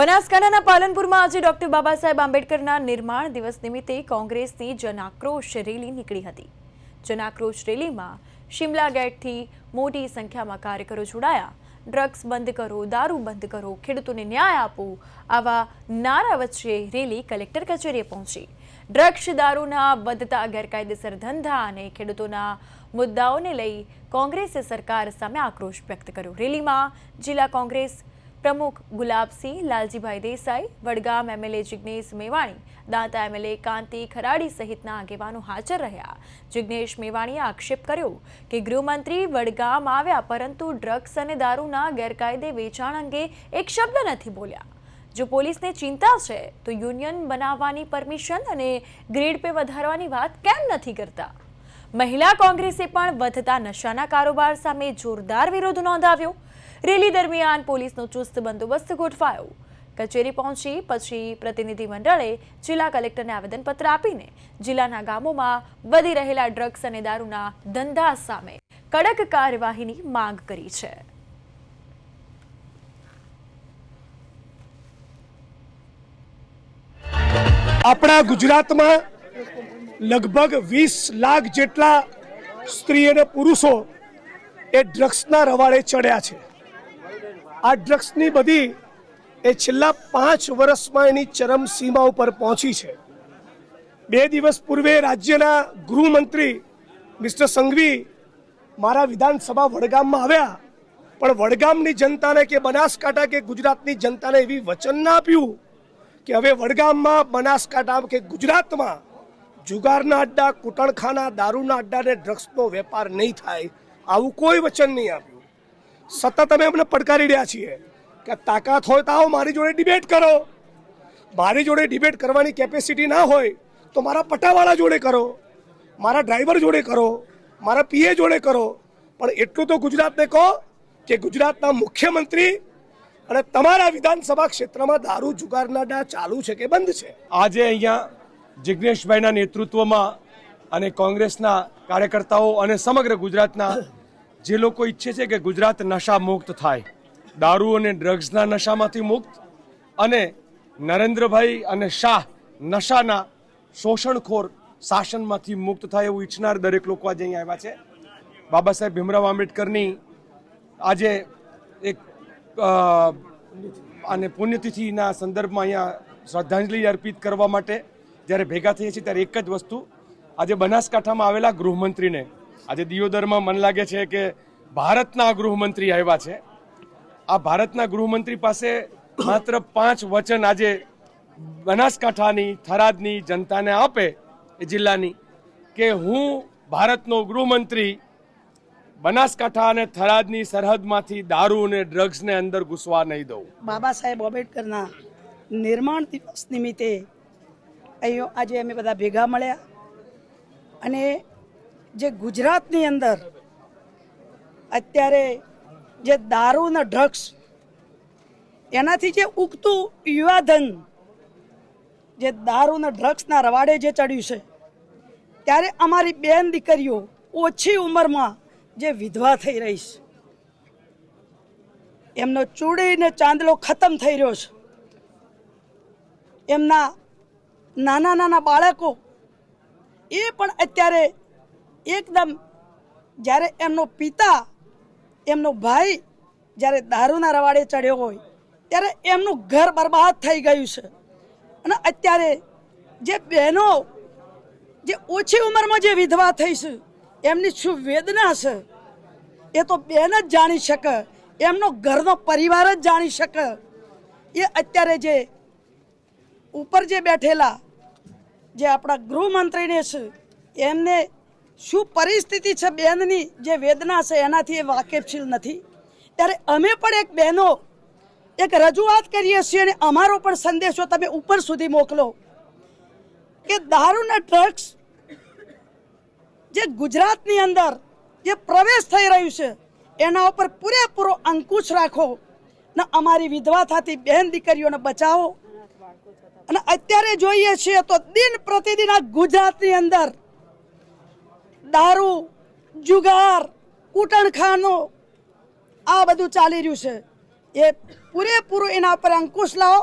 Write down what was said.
બનાસકાંઠાના પાલનપુરમાં આજે ડોક્ટર બાબા સાહેબ આંબેડકરના નિર્માણ દિવસ નિમિત્તે કોંગ્રેસની જનાક્રોશ રેલી નીકળી હતી. જનાક્રોશ રેલીમાં શિમલા ગેટથી મોટી સંખ્યામાં કાર્યકરો જોડાયા. ડ્રગ્સ બંધ કરો, દારૂ બંધ કરો, ખેડૂતોને ન્યાય આપો આવા નારા વચ્ચે રેલી કલેક્ટર કચેરીએ પહોંચી. ડ્રગ્સ, દારૂના વધતા ગેરકાયદેસર ધંધા અને ખેડૂતોના મુદ્દાઓને લઈ કોંગ્રેસે સરકાર સામે આક્રોશ વ્યક્ત કર્યો. રેલીમાં જિલ્લા કોંગ્રેસ પ્રમુખ ગુલાબસિંહ, લાલજીભાઈ દેસાઈ, વડગામ એમએલએ જિગ્નેશ મેવાણી, દાંતા એમએલએ કાંતિ ખરાડી સહિતના આગેવાનો હાજર રહ્યા. જિગ્નેશ મેવાણીએ આક્ષેપ કર્યો કે ગૃહમંત્રી વડગામ આવ્યા પરંતુ ડ્રગ્સ અને દારૂના ગેરકાયદે વેચાણ અંગે એક શબ્દ નથી બોલ્યા. જો પોલીસને ચિંતા છે, તો યુનિયન બનાવવાની પરમિશન અને ગ્રેડ પે વધારવાની વાત કેમ નથી કરતા? મહિલા કોંગ્રેસે પણ વધતા નશાના કારોબાર સામે જોરદાર વિરોધ નોંધાવ્યો. રેલી દરમિયાન પોલીસનો ચુસ્ત બંદોબસ્ત ગોઠવાયો. કચેરી પહોંચી પછી પ્રતિનિધિ મંડળે જિલ્લા કલેક્ટરને આવેદનપત્ર આપીને જિલ્લાના ગામોમાં વધી રહેલા ડ્રગ્સ અને દારૂના ધંધા સામે કડક કાર્યવાહીની માંગ કરી છે. આપણા ગુજરાતમાં લગભગ વીસ લાખ જેટલા સ્ત્રી અને પુરુષો એ ડ્રગ્સના રવાડે ચડ્યા છે. આ ડ્રગ્સની બધી એ છેલ્લા પાંચ વર્ષમાં એની ચરમસીમા ઉપર પહોંચી છે. બે દિવસ પૂર્વે રાજ્યના ગૃહમંત્રી મિસ્ટર સંઘવી મારા વિધાનસભા વડગામમાં આવ્યા, પણ વડગામની જનતાને કે બનાસકાંઠા કે ગુજરાતની જનતાને એવી વચન ના આપ્યું કે હવે વડગામમાં, બનાસકાંઠા કે ગુજરાતમાં જુગારના અડ્ડા, કૂટણખાના, દારૂના અડ્ડા અને ડ્રગ્સનો વેપાર નહીં થાય, આવું કોઈ વચન નહીં આપ્યું સતત અમે અમને પડકારી રહ્યા છીએ કે તાકાત હોય તો આવો, મારી જોડે ડિબેટ કરો. મારી જોડે ડિબેટ કરવાની કેપેસિટી ના હોય તો મારા પટાવાળા જોડે કરો, મારા ડ્રાઈવર જોડે કરો, મારા પીએ જોડે કરો. પણ એટલું તો ગુજરાતને કહો કે ગુજરાતના મુખ્યમંત્રી અને તમારા વિધાનસભા ક્ષેત્રમાં દારૂ જુગારના ચાલુ છે કે બંધ છે? આજે અહીંયા જિગ્નેશભાઈના નેતૃત્વમાં અને કોંગ્રેસના કાર્યકર્તાઓ અને સમગ્ર ગુજરાતના જે લોકો ઈચ્છે છે કે ગુજરાત નશા મુક્ત થાય, દારૂ અને ડ્રગ્સના નશામાંથી મુક્ત અને નરેન્દ્રભાઈ અને શાહ નશાના શોષણખોર શાસનમાંથી મુક્ત થાય એવું ઈચ્છનાર દરેક લોકો આજે અહીંયા આવ્યા છે. બાબા સાહેબ ભીમરાવ આંબેડકરની આજે એક અને પુણ્યતિથિના સંદર્ભમાં અહીંયા શ્રદ્ધાંજલિ અર્પિત કરવા માટે જ્યારે ભેગા થઈએ છીએ ત્યારે એક જ વસ્તુ. આજે બનાસકાંઠામાં આવેલા ગૃહમંત્રીને આજે દિયોદરમાં મન લાગે છે કે ભારતના ગૃહમંત્રી આવ્યા છે. આ ભારતના ગૃહમંત્રી પાસે માત્ર પાંચ વચન આજે બનાસકાંઠાની, થરાદની જનતાને આપે એ જિલ્લાની કે હું ભારતનો ગૃહમંત્રી બનાસકાંઠા અને થરાદની સરહદમાંથી દારૂ અને ડ્રગ્સને અંદર ઘૂસવા નહીં દઉં. બાબા સાહેબ આંબેડકરના નિર્માણ દિવસ નિમિત્તે અહીં આજે અમે બધા ભેગા મળ્યા અને જે ગુજરાતની અંદર અત્યારે જે દારૂ ને ડ્રગ્સ એનાથી જે ઉગતું યુવાધન, જે દારૂ ને ડ્રગ્સના રવાડે જે ચડ્યું છે, ત્યારે અમારી બેન દીકરીઓ ઓછી ઉંમરમાં જે વિધવા થઈ રહી છે. એમનો ચૂડીને ચાંદલો ખતમ થઈ રહ્યો છે. એમના નાના નાના બાળકો એ પણ અત્યારે એકદમ જ્યારે એમનો પિતા, એમનો ભાઈ જ્યારે દારૂના રવાડે ચડ્યો હોય, ત્યારે એમનું ઘર બરબાદ થઈ ગયું છે. અને અત્યારે જે બહેનો, જે ઓછી ઉંમરમાં જે વિધવા થઈ છે, એમની શું વેદના છે? એ તો બેન જ જાણી શકે, એમનો ઘરનો પરિવાર જ જાણી શકે. એ અત્યારે જે ઉપર જે બેઠેલા, જે આપણા ગૃહમંત્રીને છે, એમને શું પરિસ્થિતિ છે બેનની? જે વેદના છે, એનાથી એ વાકેફશીલ નથી. ત્યારે અમે પણ એક બહેનો એક રજૂઆત કરીએ છીએ અને અમારો પણ સંદેશો તમે ઉપર સુધી મોકલો કે દારૂના ડ્રગ્સ જે ગુજરાતની અંદર જે પ્રવેશ થઈ રહ્યું છે, એના ઉપર પૂરેપૂરો અંકુશ રાખો ને અમારી વિધવા થતી બહેન દીકરીઓને બચાવો. અને અત્યારે જોઈએ છીએ તો દિન પ્રતિદિન આ ગુજરાતની અંદર દારૂ જુગાર કૂટણખાનો આ બધું ચાલી રહ્યું છે. એ પૂરેપૂરું એના પર અંકુશ લાવો.